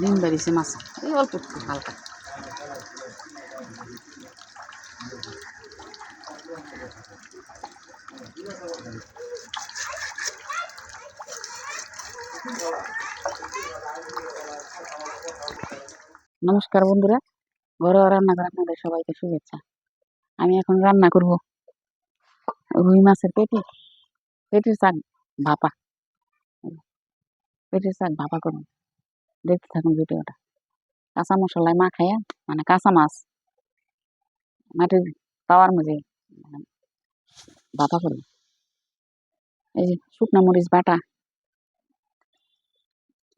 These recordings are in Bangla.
ডিম বেরিয়েছে মাছ এই অল্প একটু, হালকা। নমস্কার বন্ধুরা, ঘরোয়া রান্না করে আপনাদের সবাইকে শুভেচ্ছা। আমি এখন রান্না করব রুই মাছের পেটি, পেটির শাক ভাপা। পেটির শাক ভাপা করুন দেখতে থাকুন ভিডিওটা। কাঁচা মশলায় মা খাইয়া মানে কাঁচা মাছ, মাটির তাওয়ার মধ্যে মানে ভাপা করুন এই যে শুকনো মরিচ বাটা,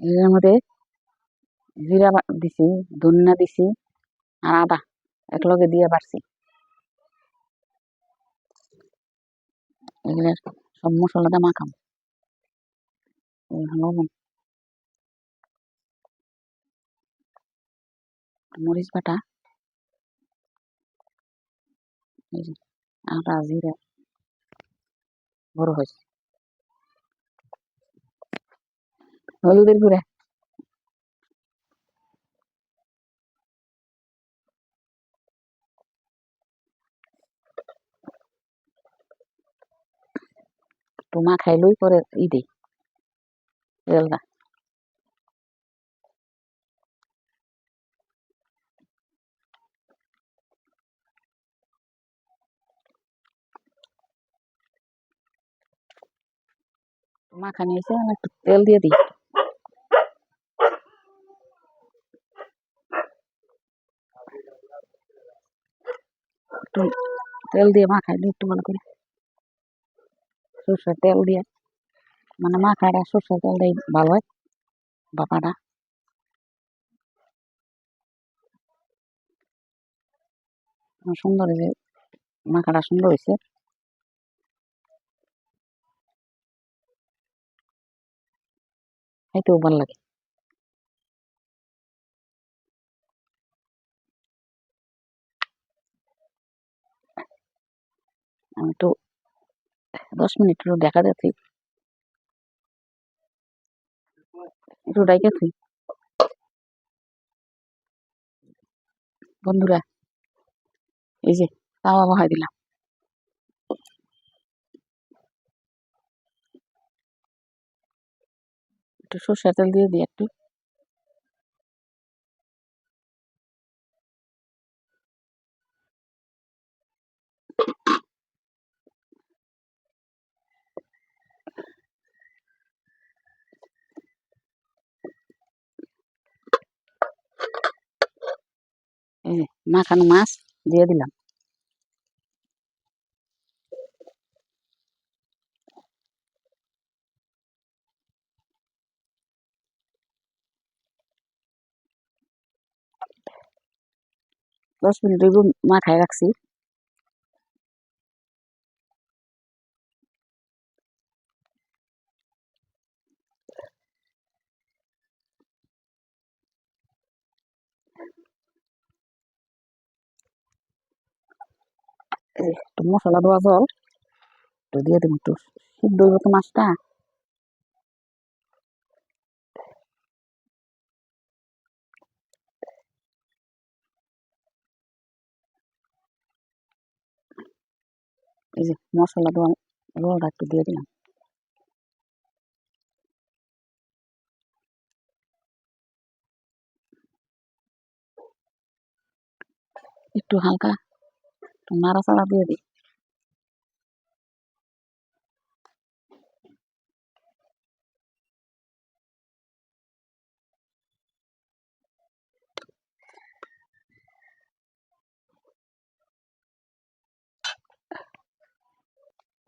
এর মধ্যে জিরা দিছি, ধনিয়া দিছি আর আদা একলগে দিয়ে বাড়ছি এগুলো সব মশলা দিয়ে মাখাম লবণ মরিচ বাটা আদা জিরা বড় হয়েছে হলুদের গুঁড়া তো মা খাইলই পরে ই দিই তেলটা মাখানি আমি একটু তেল দিয়ে দিই। তেল দিয়ে মাখাই দিই একটু ভালো করে সরষের তেল দিয়ে। মানে মাখাটা সরষের তেল দিয়ে ভালো হয় বাপাটা সুন্দর হয়েছে মাখাটা সুন্দর হয়েছে। খাইতেও ভালো লাগে। আমি একটু দশ মিনিট একটু দেখা যাচ্ছি। একটু ডাইকে থুই বন্ধুরা, এই যে তাওয়া বহাই দিলাম। একটু সরষের তেল দিয়ে দিই একটু। মাখানো মাছ দিয়ে দিলাম। দশ মিনিট একটু মাখায় রাখছি। মশলা দেওয়া জল, একটু দিয়ে দেবো একটু সিদ্ধ তো মাছটা। এই যে মশলা দেওয়া জলটা একটু দিয়ে দিলাম একটু হালকা একটু নাড়াচাড়া দিয়ে দিই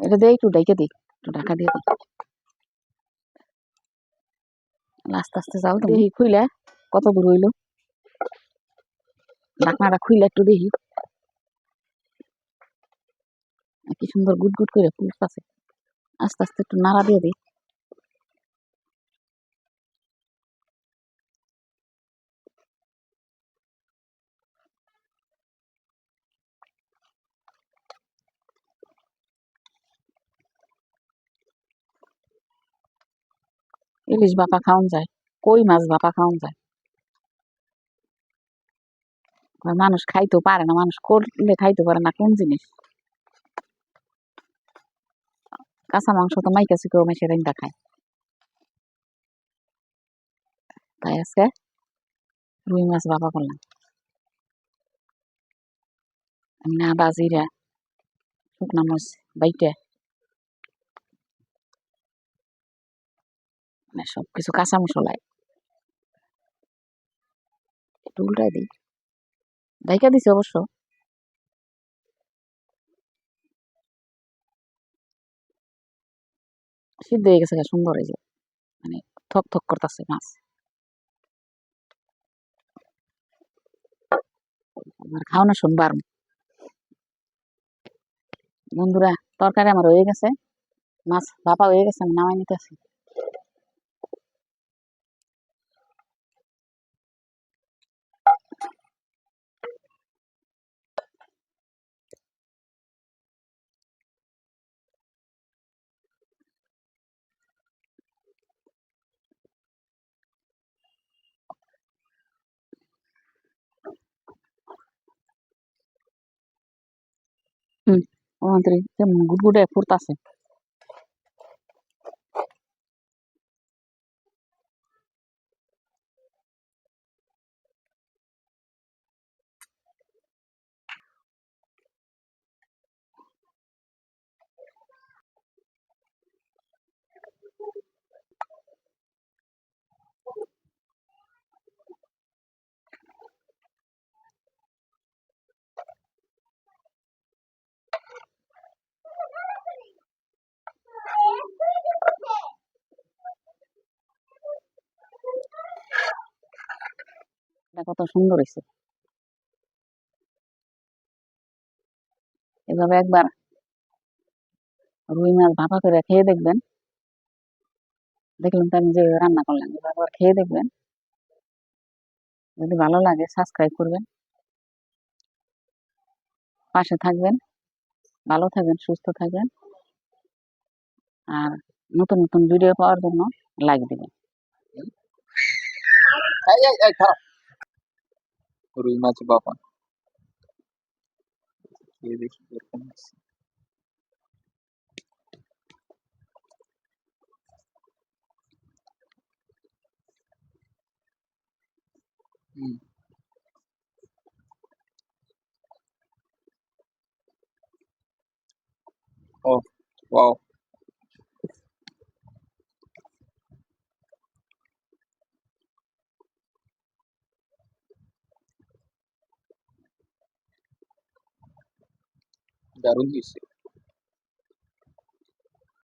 এটা দিয়ে একটু ডাইকে দিই একটু ঢাকা দিয়ে দিই। আস্তে আস্তে যাও দেখি খুইলা। কত দূর হইল? ঢাকনাটা খুইলা একটু দেখি। কি সুন্দর গুট গুট করে ফুল আছে আস্তে আস্তে একটু নাড়া দিয়ে দিই। ইলিশ বাপা খাওয়ান যায়, কই মাছ বাপা খাওয়ান যায়? মানুষ খাইতেও পারে না, মানুষ করলে খাইতে পারে না, কোন জিনিস? কাঁচা মাংস তো মাইকা চিকেও মেশে রেন্দা খায়। তাই আজকে রুই মাছ বাবা করলাম। না আদা জিরা শুকনা মাছ বাইটে মানে সব কিছু কাঁচা মশলায় একটু উল্টাই দিই। দাইকা দিছে অবশ্য। সিদ্ধ হয়ে গেছে সুন্দর এই যে। মানে থক থক করতেছে মাছ। আমার খাওয়ানো সোমবার বন্ধুরা, তরকারি আমার হয়ে গেছে। মাছ ভাপা হয়ে গেছে, আমি নামাই নিতেছি। হুম ওখান কেমন গুটগুটে ফুরতাছে এটা কত সুন্দর হয়েছে এভাবে একবার রুই মাছ ভাপা করে খেয়ে দেখবেন। দেখলাম তো আমি যে রান্না করলাম একবার খেয়ে দেখবেন। যদি ভালো লাগে সাবস্ক্রাইব করবেন। পাশে থাকবেন, ভালো থাকবেন, সুস্থ থাকবেন। আর নতুন নতুন ভিডিও পাওয়ার জন্য লাইক দিবেন এই এই এই খারাপ রুই মাছ বাবা খেয়ে দেখি এরকম আছে হুম ও ওয়াও দারুণ হয়েছে